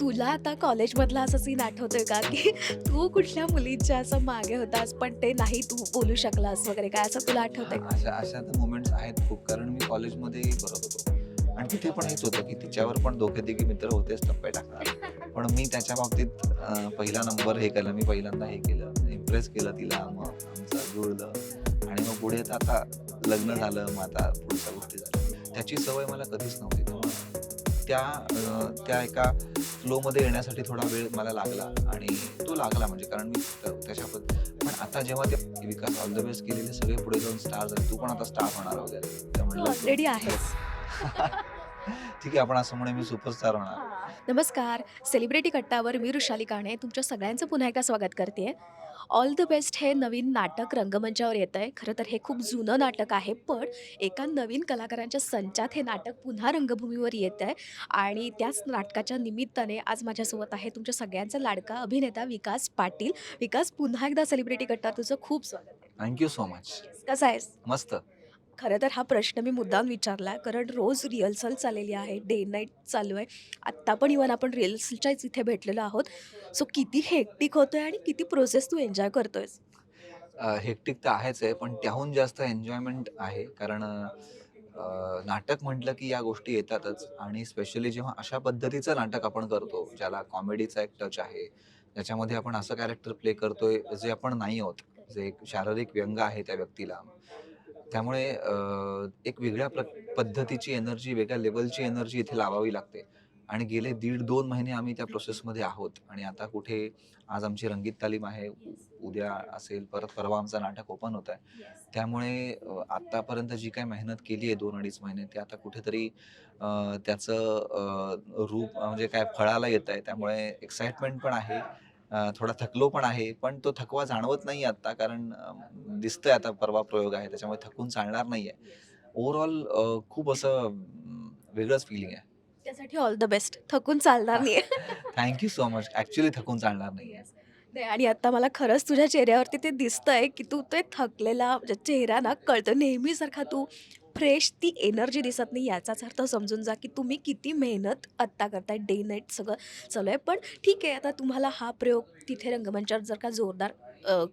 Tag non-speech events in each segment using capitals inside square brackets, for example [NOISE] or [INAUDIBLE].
तुला आता कॉलेजमधला असं सीन आठवतोय का? की तू कुठल्या मुलीच्या असं मागे होतास पण ते नाही तू बोलू शकलास वगैरे काय? असं तुला आठवतंय का? अशा अशा तर मुवमेंट्स आहेत खूप कारण मी कॉलेजमध्येही करत होतो. आणि तिथे पण हेच होतं की तिच्यावर पण दोघे तिघे मित्र होतेच टप्पे टाकणार. पण मी त्याच्या बाबतीत अं, पहिला नंबर हे केला मी पहिल्यांदा हे केलं इम्प्रेस केलं तिला मग आमचं जुळलं. आणि मग पुढे तर आता लग्न झालं मग आता पुढच्या गोष्टी झाल्या. त्याची सवय मला कधीच नव्हती. त्यामुळे त्या अं, त्या एका फ्लोमध्ये येण्यासाठी थोडा वेळ मला लागला आणि तो लागला म्हणजे कारण मी त्या- त्याच्या पण आता जेव्हा ते विकास ऑल द बेस्ट केलेले सगळे पुढे जाऊन स्टार झाले तू पण आता स्टार होणार ऑलरेडी आहेस. [LAUGHS] ठीक आहे आपण असं म्हणे मी सुपरस्टार होणार. नमस्कार. सेलिब्रिटी कट्टावर मी ऋषाली काणे तुमच्या सगळ्यांचं पुन्हा एकदा स्वागत करते ऑल द बेस्ट हे नवीन नाटक रंगमंचावर येतं आहे. खरं तर हे खूप जुनं नाटक आहे पण एका नवीन कलाकारांच्या संचात हे नाटक पुन्हा रंगभूमीवर येतं आहे. आणि त्याच नाटकाच्या निमित्ताने आज माझ्यासोबत आहे तुमच्या सगळ्यांचा लाडका अभिनेता विकास पाटील. विकास पुन्हा एकदा सेलिब्रिटी कट्टा तुझं खूप स्वागत आहे. थँक्यू सो मच कसा आहेस? मस्त. खरं तर हा प्रश्न मी मुद्दाम विचारला कारण रोज रिहर्सल चाललेली आहे डे नाईट चालू आहे. आत्ता पण इव्हन आपण रिहर्सलच्याच इथे भेटलेलो आहोत. सो किती हेक्टिक होतोय आणि किती प्रोसेस तू एन्जॉय करतोयस? हेक्टिक तर आहेच आहे पण त्याहून जास्त एन्जॉयमेंट आहे. कारण नाटक म्हटलं की या गोष्टी येतातच. आणि स्पेशली जेव्हा अशा पद्धतीचं नाटक आपण करतो ज्याला कॉमेडीचा एक टच आहे ज्याच्यामध्ये आपण असं कॅरेक्टर प्ले करतोय जे आपण नाही आहोत जे एक शारीरिक व्यंग आहे त्या व्यक्तीला. त्यामुळे एक वेगळ्या प्र पद्धतीची एनर्जी वेगळ्या लेवलची एनर्जी इथे लावावी लागते. आणि गेले दीड दोन महिने आम्ही त्या प्रोसेसमध्ये आहोत. आणि आता कुठे आज आमची रंगीत तालीम आहे. उ- उद्या असेल परत परवा आमचं नाटक ओपन होत आहे. त्यामुळे आत्तापर्यंत आतापर्यंत जी काय मेहनत केली आहे दोन अडीच महिने ते आता कुठेतरी त्याचं रूप म्हणजे काय फळाला येत आहे. त्यामुळे एक्साइटमेंट पण आहे. थोडा थकलो पण आहे पण तो थकवा जाणवत नाही आता कारण दिसतंय आता परवा प्रयोग आहे त्याच्यामुळे थकून चालणार नाही आहे ओव्हरऑल खूप असं वेगळंच फिलिंग आहे. त्यासाठी ऑल द बेस्ट थकून चालणार नाही थँक्यू सो मच ॲक्च्युली थकून चालणार नाही नाही आणि आता मला खरंच तुझ्या चेहऱ्यावरती ते दिसतंय की तू ते थकलेला म्हणजे चेहरा ना कळतं. नेहमीसारखा तू फ्रेश ती एनर्जी दिसत नाही याचाच अर्थ समजून जा की तुम्ही किती मेहनत आत्ता करताय डे नाईट सगळं चालू आहे. पण ठीक आहे आता तुम्हाला हा प्रयोग तिथे रंगमंचावर जर का जोरदार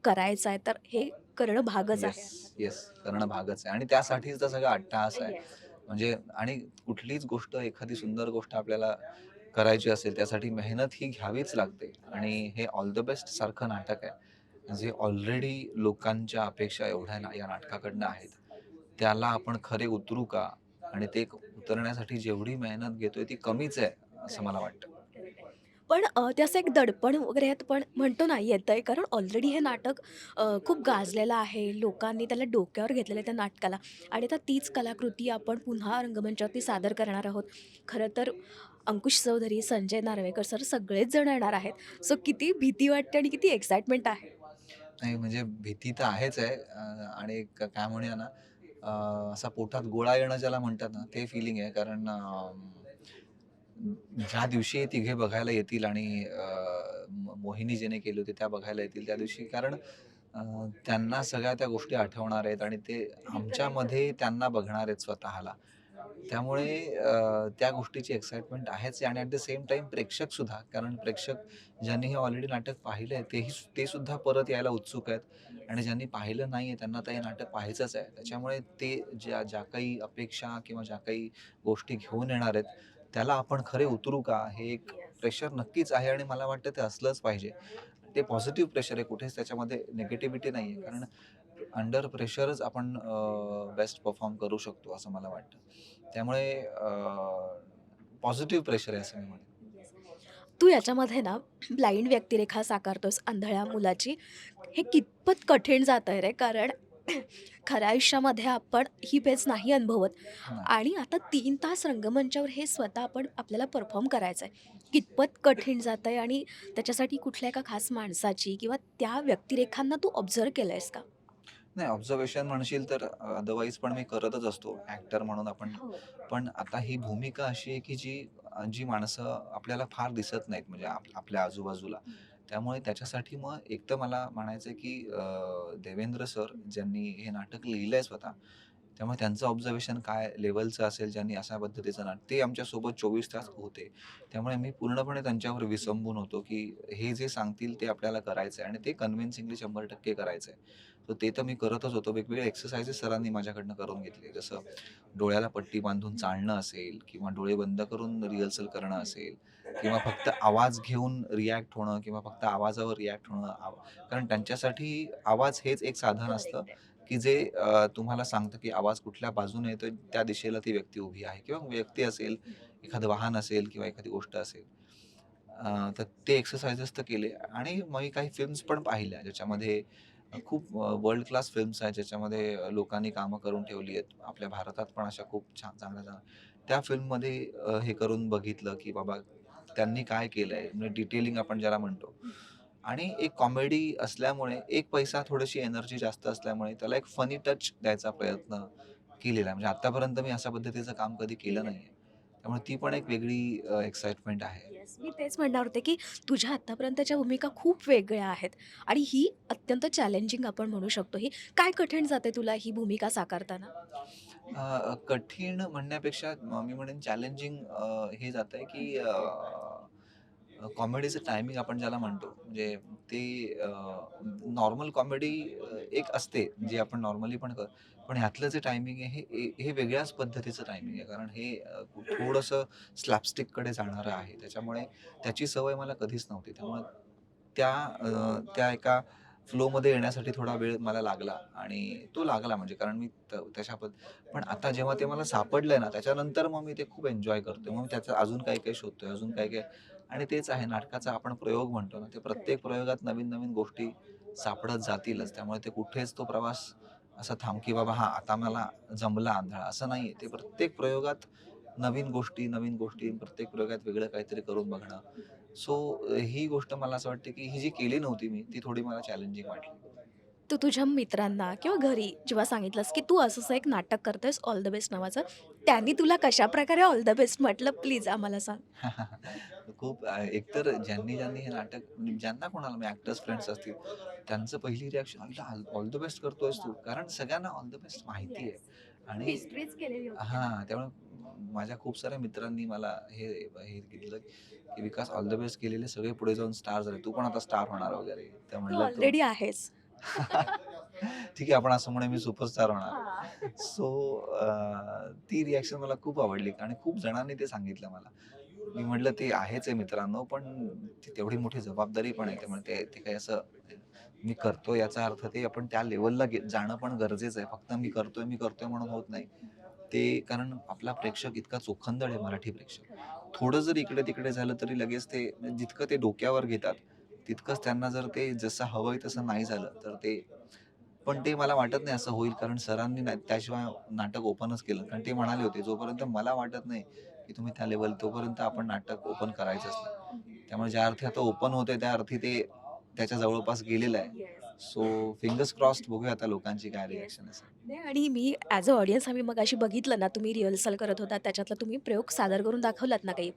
करायचा आहे तर हे करणं भागच आहे. येस करणं भागच आहे. आणि त्यासाठीच तर सगळा अट्टहास आहे. म्हणजे आणि कुठलीच गोष्ट एखादी सुंदर गोष्ट आपल्याला करायची असेल त्यासाठी मेहनत ही घ्यावीच लागते. आणि हे ऑल द बेस्ट सारखं नाटक आहे. जे ऑलरेडी लोकांच्या अपेक्षा एवढ्या या नाटकाकडनं आहेत. त्याला आपण खरे उतरू का? आणि ते उतरण्यासाठी जेवढी मेहनत घेतोय ती कमीच आहे असं मला वाटतं. पण अ, ते असं एक दडपण वगैरे आहे पण म्हणतो ना येतं आहे कारण ऑलरेडी हे नाटक खूप गाजलेलं आहे. लोकांनी त्याला डोक्यावर घेतलेलं आहे त्या नाटकाला. आणि आता तीच कलाकृती आपण पुन्हा रंगमंचावरती सादर करणार आहोत. खरं तर अंकुश चौधरी संजय नार्वेकर सर सगळेच जण येणार आहेत. सो किती भीती वाटते आणि किती एक्साइटमेंट आहे. नाही म्हणजे भीती तर आहेच आहे. आणि काय म्हणूया ना असा पोटात गोळा येणं ज्याला म्हणतात ना ते फिलिंग आहे. कारण ज्या दिवशी तिघे बघायला येतील आणि मोहिनी जेने केली होती त्या बघायला येतील त्या दिवशी. कारण त्यांना सगळ्या त्या गोष्टी आठवणार आहेत आणि ते आमच्यामध्ये त्यांना बघणार आहेत स्वतःला. त्यामुळे त्या गोष्टीची एक्साइटमेंट आहेच आणि ॲट द सेम टाइम प्रेक्षकसुद्धा कारण प्रेक्षक ज्यांनी हे ऑलरेडी नाटक पाहिलं आहे तेही ते सुद्धा परत यायला उत्सुक आहेत. आणि ज्यांनी पाहिलं नाही आहे त्यांना तर हे नाटक पाहायचंच आहे. त्याच्यामुळे ते ज्या ज्या काही अपेक्षा किंवा ज्या काही गोष्टी घेऊन येणार आहेत त्याला आपण खरे उतरू का? हे एक प्रेशर नक्कीच आहे आणि मला वाटतं ते असलंच पाहिजे. ते पॉझिटिव्ह प्रेशर आहे कुठेच त्याच्यामध्ये निगेटिव्हिटी नाही आहे कारण अंडर प्रेशरच आपण बेस्ट परफॉर्म करू शकतो असं मला वाटतं. त्यामुळे पॉझिटिव्ह प्रेशर आहे असं मी म्हणेन. तू याच्यामध्ये ना ब्लाइंड व्यक्तिरेखा साकारतोस आंधळ्या मुलाची. हे कितपत कठीण जात आहे रे कारण खऱ्या आयुष्यामध्ये आपण ही पेच नाही अनुभवत. आणि आता तीन तास रंगमंचावर हे स्वतः आपण आपल्याला परफॉर्म करायचं आहे कितपत कठीण जात आहे आणि त्याच्यासाठी कुठल्या एका खास माणसाची किंवा त्या व्यक्तिरेखांना तू ऑब्झर्व केलं आहेस का? नाही ऑब्झर्वेशन म्हणशील तर अदरवाईज पण मी करतच असतो ऍक्टर म्हणून आपण. पण आता ही भूमिका अशी आहे की जी जी माणसं आपल्याला फार दिसत नाहीत म्हणजे आप- आपल्या आजूबाजूला. त्यामुळे त्याच्यासाठी मग एक तर मला म्हणायचं आहे की देवेंद्र सर ज्यांनी हे नाटक लिहिलंय स्वतः त्यामुळे त्यांचं ऑब्झर्वेशन काय लेवलचं असेल ज्यांनी अशा पद्धतीचं नाट ते आमच्यासोबत चोवीस तास होते. त्यामुळे मी पूर्णपणे त्यांच्यावर विसंबून होतो की हे जे सांगतील ते आपल्याला करायचं आहे आणि ते कन्व्हिन्सिंगली शंभर टक्के करायचं आहे तर ते तर मी करतच होतो. वेगवेगळे एक्सरसाइजेस सरांनी माझ्याकडनं करून घेतले. जसं डोळ्याला पट्टी बांधून चालणं असेल किंवा डोळे बंद करून रिहर्सल करणं असेल किंवा फक्त आवाज घेऊन रिॲक्ट होणं किंवा फक्त आवाजावर रिॲक्ट होणं कारण त्यांच्यासाठी आवाज हेच एक साधन असतं की जे तुम्हाला सांगतं की आवाज कुठल्या बाजूने येतोय त्या दिशेला ती व्यक्ती उभी आहे. किंवा व्यक्ती असेल एखादं वाहन असेल किंवा एखादी गोष्ट असेल. तर ते एक्सरसाइजेस तर केले आणि मग मी काही फिल्म्स पण पाहिल्या ज्याच्यामध्ये खूप वर्ल्ड क्लास फिल्म्स आहेत ज्याच्यामध्ये लोकांनी कामं करून ठेवली आहेत. आपल्या भारतात पण अशा खूप छान चांगल्या चांगल्या. त्या फिल्ममध्ये हे करून बघितलं की बाबा त्यांनी काय केलं आहे म्हणजे डिटेलिंग आपण ज्याला म्हणतो. आणि एक कॉमेडी असल्यामुळे एक पैसा थोडीशी एनर्जी जास्त असल्यामुळे त्याला एक फनी टच द्यायचा प्रयत्न केलेला आहे. म्हणजे आतापर्यंत मी अशा पद्धतीचं काम कधी केलं नाही त्यामुळे ती पण एक वेगळी एक्साइटमेंट आहे. येस मी तेच म्हणणार होते की तुझ्या आत्तापर्यंतच्या भूमिका खूप वेगळ्या आहेत आणि ही अत्यंत चॅलेंजिंग आपण म्हणू शकतो. ही काय कठीण जाते तुला ही भूमिका साकारताना? कठीण म्हणण्यापेक्षा मी म्हणेन चॅलेंजिंग हे जात आहे की कॉमेडीचं टायमिंग आपण ज्याला म्हणतो म्हणजे ते नॉर्मल कॉमेडी एक असते जी आपण नॉर्मली पण कर पण ह्यातलं जे टायमिंग आहे हे हे- हे वेगळ्याच पद्धतीचं टायमिंग आहे. कारण हे थोडंसं स्लॅपस्टिककडे जाणारं आहे. त्याच्यामुळे त्याची सवय मला कधीच नव्हती. त्यामुळे त्या त्या एका फ्लोमध्ये येण्यासाठी थोडा वेळ मला लागला आणि तो लागला म्हणजे कारण मी त- पद पण आता जेव्हा ते मला सापडलंय ना त्याच्यानंतर मग मी ते खूप एन्जॉय करतोय. मग त्याचं अजून काही काही शोधतोय अजून काय काय आणि तेच आहे नाटकाचा आपण प्रयोग म्हणतो ना ते प्रत्येक प्रयोगात नवीन नवीन गोष्टी सापडत जातीलच. त्यामुळे ते कुठेच तो प्रवास असा थांब की बाबा हा आता मला जमला आंधळा. असं नाही ते प्रत्येक प्रयोगात नवीन गोष्टी नवीन गोष्टी प्रत्येक प्रयोगात वेगळं काहीतरी करून बघणं. सो ही गोष्ट मला असं वाटते की ही जी केली नव्हती मी ती थोडी मला चॅलेंजिंग वाटली. तू तुझ्या मित्रांना किंवा घरी जेव्हा सांगितलंस की तू असं एक नाटक करतोयस ऑल द बेस्ट नावाचं त्यांनी तुला कशा प्रकारे ऑल द बेस्ट म्हटलं? प्लीज आम्हाला सांग. [LAUGHS] खूप एकतर ज्यांनी ज्यांनी हे नाटक म्हणजे ज्यांना कोणाला मी ऍक्टर्स फ्रेंड्स असतील त्यांचं पहिली रिॲक्शन ऑल द बेस्ट करतोयस तू? कारण सगळ्यांना ऑल द बेस्ट माहिती आहे. आणि हा त्यामुळे माझ्या खूप साऱ्या मित्रांनी मला हे हे केलं की विकास ऑल द बेस्ट केलेले सगळे पुढे जाऊन स्टार झाले. तू पण आता स्टार होणार वगैरे. तर तू म्हणलं ऑलरेडी आहेस. [LAUGHS] ठीक आहे आपण असं म्हणे मी सुपरस्टार होणार. सो ती रिॲक्शन मला खूप आवडली आणि खूप जणांनी ते सांगितलं मला. मी म्हटलं ते आहेच आहे मित्रांनो पण ती तेवढी मोठी जबाबदारी पण आहे. त्यामुळे ते ते काही असं मी करतो याचा अर्थ ते आपण त्या लेवलला जाणं पण गरजेचं आहे. फक्त मी करतोय मी करतोय म्हणून होत नाही. ते कारण आपला प्रेक्षक इतका चोखंदळ आहे मराठी प्रेक्षक. थोडं जर इकडे तिकडे झालं तरी लगेच ते जितकं ते डोक्यावर घेतात तितकंच त्यांना जर ते जसं हवंय तसं नाही झालं तर ते पण ते मला वाटत नाही असं होईल कारण सरांनी ना- त्याशिवाय नाटक ओपनच केलं. कारण ते म्हणाले होते जोपर्यंत मला वाटत नाही की तुम्ही त्या लेवल तोपर्यंत आपण नाटक ओपन करायचंच नाही. त्यामुळे ज्या अर्थी आता ओपन होते त्या अर्थी ते त्याच्या जवळपास गेलेलं आहे. सो फिंगर्स क्रॉस्ड बघूया आता लोकांची काय रिॲक्शन असेल. नाही आणि मी ॲज अ ऑडियन्स आम्ही मग अशी बघितलं ना तुम्ही रिहर्सल करत होता त्याच्यातला तुम्ही प्रयोग सादर करून दाखवलात ना काही?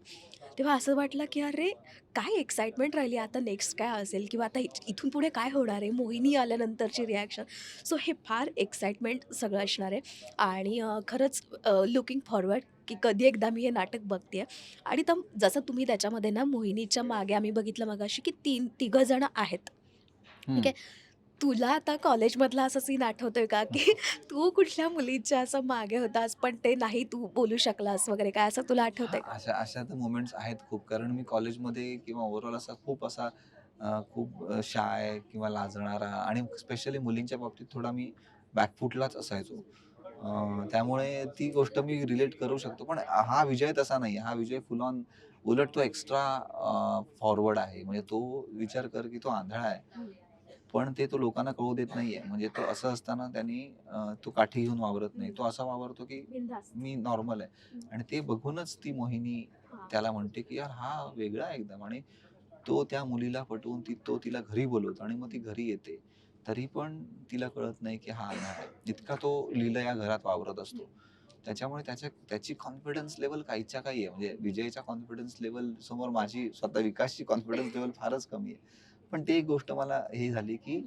तेव्हा असं वाटलं की अरे काय एक्साइटमेंट राहिली आता नेक्स्ट काय असेल? किंवा आता इथून पुढे काय होणार आहे? मोहिनी आल्यानंतरची रिॲक्शन सो हे फार एक्साइटमेंट सगळं असणार आहे. आणि अं, खरंच लुकिंग फॉरवर्ड की कधी एकदा मी हे नाटक बघते आणि तर जसं तुम्ही त्याच्यामध्ये ना मोहिनीच्या मागे आम्ही बघितलं मगाशी की तीन तिघं जण आहेत. ठीक आहे? तुला आता कॉलेजमधला असा सीन आठवतोय का? की तू कुठल्या मुलीच्या असं मागे होतास पण ते नाही तू बोलू शकलास वगैरे काय? असं तुला आठवतंय हा, अशा अशा तर मुमेंट्स आहेत खूप. कारण मी कॉलेजमध्ये किंवा ओव्हरऑल असा खूप असा अ, खूप शाय किंवा लाजणारा आणि स्पेशली मुलींच्या बाबतीत थोडा मी बॅकफुटलाच असायचो. अ, त्यामुळे ती गोष्ट मी रिलेट करू शकतो. पण हा विजय तसा नाही हा विजय फुल ऑन उलट तो एक्स्ट्रा फॉरवर्ड आहे. म्हणजे तो विचार कर की तो आंधळा आहे. पण ते तो लोकांना कळू देत नाहीये. म्हणजे तो असं असताना त्यांनी तो काठी घेऊन वावरत नाही. तो असा वावरतो की. मी नॉर्मल आहे. आणि ते बघूनच ती मोहिनी. त्याला म्हणते की यार हा वेगळा एकदम. आणि तो त्या मुलीला पटवून ती तो तिला घरी बोलवतो आणि मग ती घरी येते. तरी पण तिला कळत नाही की हा आहे. जितका तो लीला या घरात वावरत असतो. त्याच्यामुळे त्याच्या त्याची कॉन्फिडन्स लेवल काहीच्या काही आहे. म्हणजे विजयच्या कॉन्फिडन्स लेवल समोर माझी स्वतः विकासची कॉन्फिडन्स लेवल फारच कमी आहे. पण ते एक गोष्ट मला हे झाली की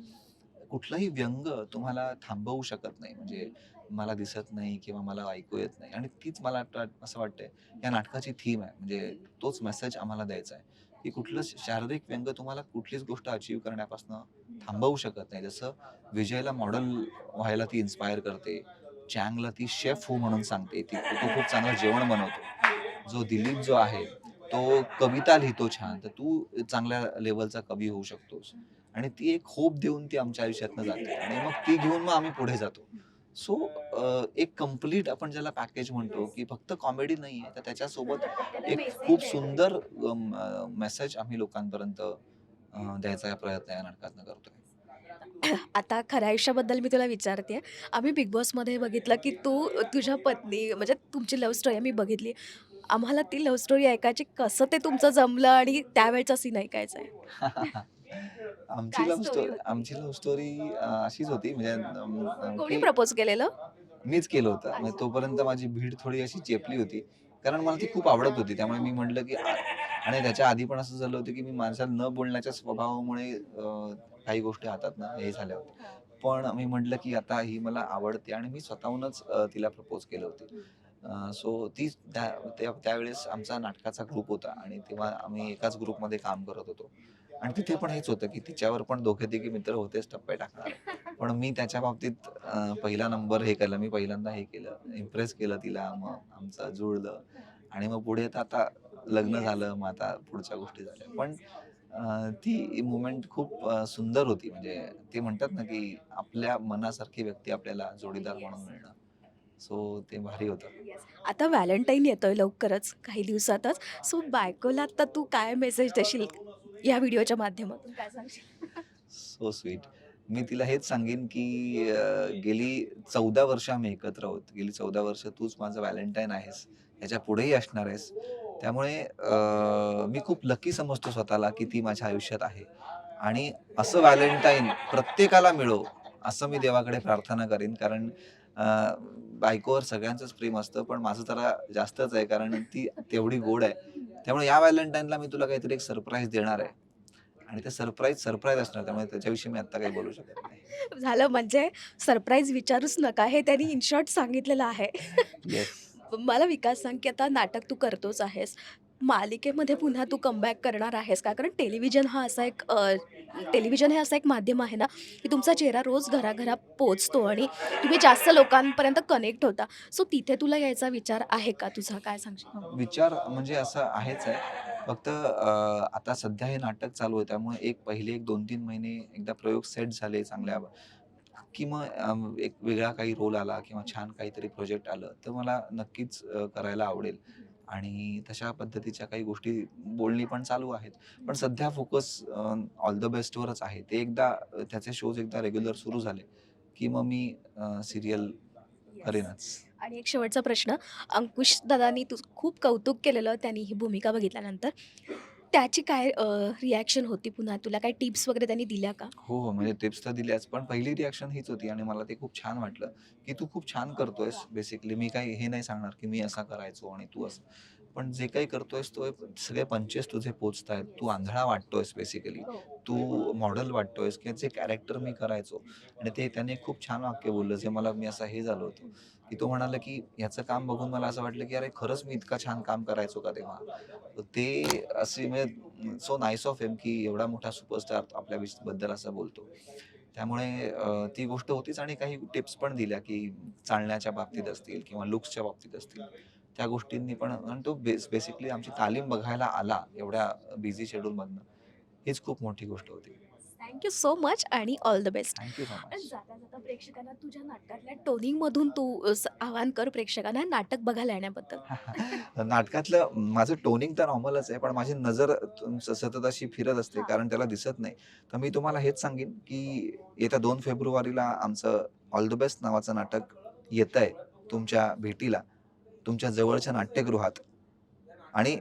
कुठलंही व्यंग तुम्हाला थांबवू शकत नाही. म्हणजे मला दिसत नाही किंवा मला ऐकू येत नाही. आणि तीच मला असं वाटतंय या नाटकाची थीम आहे. म्हणजे तोच मेसेज आम्हाला द्यायचा आहे. की कुठलं शारीरिक व्यंग तुम्हाला कुठलीच गोष्ट अचीव करण्यापासून थांबवू शकत नाही. जसं विजयला मॉडेल व्हायला ती इन्स्पायर करते. चँगला ती शेफ हो म्हणून सांगते. ती तो खूप चांगलं जेवण बनवतो. जो दिलीप जो आहे तो कविता लिहितो छान तर तू चांगल्या लेवलचा कवी होऊ शकतोस. आणि ती एक होप देऊन ती आमच्या आयुष्यातनं जाते. आणि मग ती घेऊन मग आम्ही पुढे जातो. सो एक कंप्लीट आपण ज्याला पॅकेज म्हणतो की फक्त कॉमेडी नाही आहे तर त्याच्यासोबत एक खूप सुंदर मेसेज आम्ही लोकांपर्यंत द्यायचा प्रयत्न या नाटकातनं करतोय. आता खऱ्या आयुष्याबद्दल मी तुला विचारते. आम्ही बिग बॉसमध्ये बघितलं की तू तुझ्या पत्नी म्हणजे तुमची लव्ह स्टोरी आम्ही बघितली. आम्हाला ती लव्ह स्टोरी ऐकायची कसं ते तुमचं जमलं आणि त्यावेळचा सीन ऐकायचा आहे. [LAUGHS] आमची काय लव्ह story स्टोरी होती? आमची लव्ह स्टोरी अशीच होती. म्हणजे अं, कोणी की प्रपोज केलेलं? मीच केलं होतं. म्हणजे तोपर्यंत माझी भीड थोडी अशी चेपली होती. कारण मला ती खूप आवडत होती. त्यामुळे मी म्हटलं की आ- आणि त्याच्या आधी पण असं झालं होतं की मी माझ्या न बोलण्याच्या स्वभावामुळे अं, काही गोष्टी हातात ना हे झाल्या होत्या. पण मी म्हटलं की आता ही मला आवडते आणि मी स्वतःहूनच अं, तिला प्रपोज केलं होतं. सो ती त्या त्या- त्यावेळेस आमचा नाटकाचा ग्रुप होता आणि तेव्हा आम्ही एकाच ग्रुपमध्ये काम करत होतो. आणि तिथे पण हेच होतं की तिच्यावर पण दोघे तिघे मित्र होतेच टप्पे टाकणार. पण मी त्याच्या बाबतीत पहिला नंबर हे केलं मी पहिल्यांदा हे केलं इम्प्रेस केलं तिला मग आमचं जुळलं. आणि मग पुढे तर आता लग्न झालं मग आता पुढच्या गोष्टी झाल्या. पण ती मुमेंट खूप सुंदर होती. म्हणजे ते म्हणतात ना की आपल्या मनासारखी व्यक्ती आपल्याला जोडीदार म्हणून मिळणं. सो ते भारी होतं. आता व्हॅलेंटाईन येतोय लवकरच काही दिवसातच. सो बायकोला आता तू काय मेसेज देशील या व्हिडिओच्या माध्यमातून? काय सांगशील? सो स्वीट मी तिला हेच सांगेन की अं, गेली चौदा वर्ष आम्ही एकत्र आहोत. गेली चौदा वर्ष तूच माझं व्हॅलेंटाईन आहेस. याच्या पुढेही असणार आहेस. त्यामुळे अं, मी खूप लकी समजतो स्वतःला की ती माझ्या आयुष्यात आहे. आणि असं व्हॅलेंटाईन प्रत्येकाला मिळो असं मी देवाकडे प्रार्थना करेन. कारण अं, बायकोवर सगळ्यांचंच प्रेम असतं पण माझं जरा जास्तच आहे कारण ती तेवढी गोड आहे. त्यामुळे या व्हॅलेंटाईनला मी तुला काहीतरी एक सरप्राईज देणार आहे. आणि ते सरप्राईज सरप्राईज असणार त्यामुळे त्याच्याविषयी मी आता काही बोलू शकत नाही. झालं म्हणजे सरप्राईज विचारूच नका हे त्यांनी इन शॉर्ट सांगितलेलं आहे. [LAUGHS] मला विकास सांग की आता नाटक तू करतोच आहेस. मालिकेमध्ये पुन्हा तू कमबॅक करणार आहेस का? कारण टेलिव्हिजन हा असा एक टेलिव्हिजन हे असं एक माध्यम आहे ना की तुमचा चेहरा रोज घराघरात पोचतो आणि तुम्ही जास्त लोकांपर्यंत कनेक्ट होता. सो तिथे तुला यायचा विचार आहे का? तुझा काय सांगशील? हो. विचार म्हणजे असं आहेच आहे. फक्त आता सध्या हे नाटक चालू आहे त्यामुळे एक पहिले एक दोन तीन महिने एकदा प्रयोग सेट झाले चांगल्या. की मग एक वेगळा काही रोल आला किंवा छान काहीतरी प्रोजेक्ट आलं तर मला नक्कीच करायला आवडेल. आणि तशा पद्धतीच्या काही गोष्टी बोलणी पण चालू आहेत. पण सध्या फोकस ऑल द बेस्टवरच आहे. ते एकदा त्याचे शोज एकदा रेग्युलर सुरू झाले की मग मी सिरियल करेनच. आणि एक शेवटचा प्रश्न अंकुश दादानी तू खूप कौतुक केलेलं त्यांनी ही भूमिका बघितल्यानंतर. त्याची काय रिॲक्शन होती पुन्हा? तुला काय टिप्स वगैरे त्यांनी दिल्या का? हो हो. म्हणजे टिप्स तर दिल्याच पण पहिली रिॲक्शन हीच होती आणि मला ते खूप छान वाटलं की तू खूप छान करतोयस बेसिकली मी काही हे नाही सांगणार की मी असा करायचो आणि तू असं. पण जे काही करतोयस तो सगळे पंचेस तुझे पोचतायत. तू आंधळा वाटतोयस बेसिकली तू मॉडेल वाटतोयस की जे कॅरेक्टर मी करायचो. आणि ते त्याने खूप छान वाक्य बोललं. जे मला मी असं हे झालो होतो. की तो म्हणाला की ह्याचं काम बघून मला असं वाटलं की अरे खरंच मी इतका छान काम करायचो का तेव्हा? ते असे म्हणजे सो नाईस ऑफ एम की एवढा मोठा सुपरस्टार आपल्या बद्दल असं बोलतो. त्यामुळे ती गोष्ट होतीच आणि काही टिप्स पण दिल्या की चालण्याच्या बाबतीत असतील किंवा लुक्सच्या बाबतीत असतील. त्या गोष्टींनी पण आणि तो बेस बेसिकली आमची तालीम बघायला आला एवढ्या बिझी शेड्यूलमधनं हीच खूप मोठी गोष्ट होती. थँक्यू सो मच आणि all the best thank you so much जाता जाता प्रेक्षकांना तुझ्या नाटकातल्या टोनिंगमधून तू आवाहन कर प्रेक्षकांना नाटक बघायला येण्याबद्दल. [LAUGHS] नाटकातलं माझं टोनिंग तर नॉर्मलच आहे पण माझी नजर सतत अशी फिरत असते कारण त्याला दिसत नाही. तर मी तुम्हाला हेच सांगेन की येत्या दोन फेब्रुवारीला आमचं ऑल द बेस्ट नावाचं नाटक येत आहे तुमच्या भेटीला. तुमच्या जवळच्या नाट्यगृहात. आणि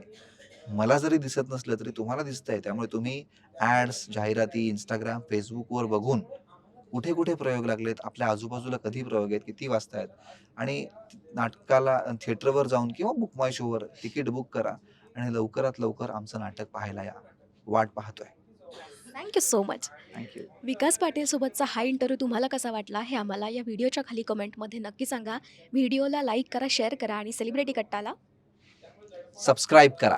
मला जरी दिसत नसलं तरी तुम्हाला दिसतंय. त्यामुळे तुम्ही ॲड्स जाहिराती इंस्टाग्राम फेसबुकवर बघून कुठे कुठे प्रयोग लागलेत आपल्या आजूबाजूला कधी प्रयोग आहेत किती वाजता आहेत आणि नाटकाला थिएटरवर जाऊन किंवा बुक माय शोवर तिकीट बुक करा आणि लवकरात लवकर आमचं नाटक पाहायला या. वाट पाहतोय. Thank you so much thank you Vikas पाटीलसोबतचा हा इंटरव्ह्यू तुम्हाला कसा वाटला हे आम्हाला या व्हिडिओच्या खाली कमेंटमध्ये नक्की सांगा. व्हिडिओला लाईक करा शेअर करा आणि सेलिब्रिटी कट्टाला सबस्क्राईब करा.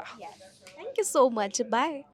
Thank you so much bye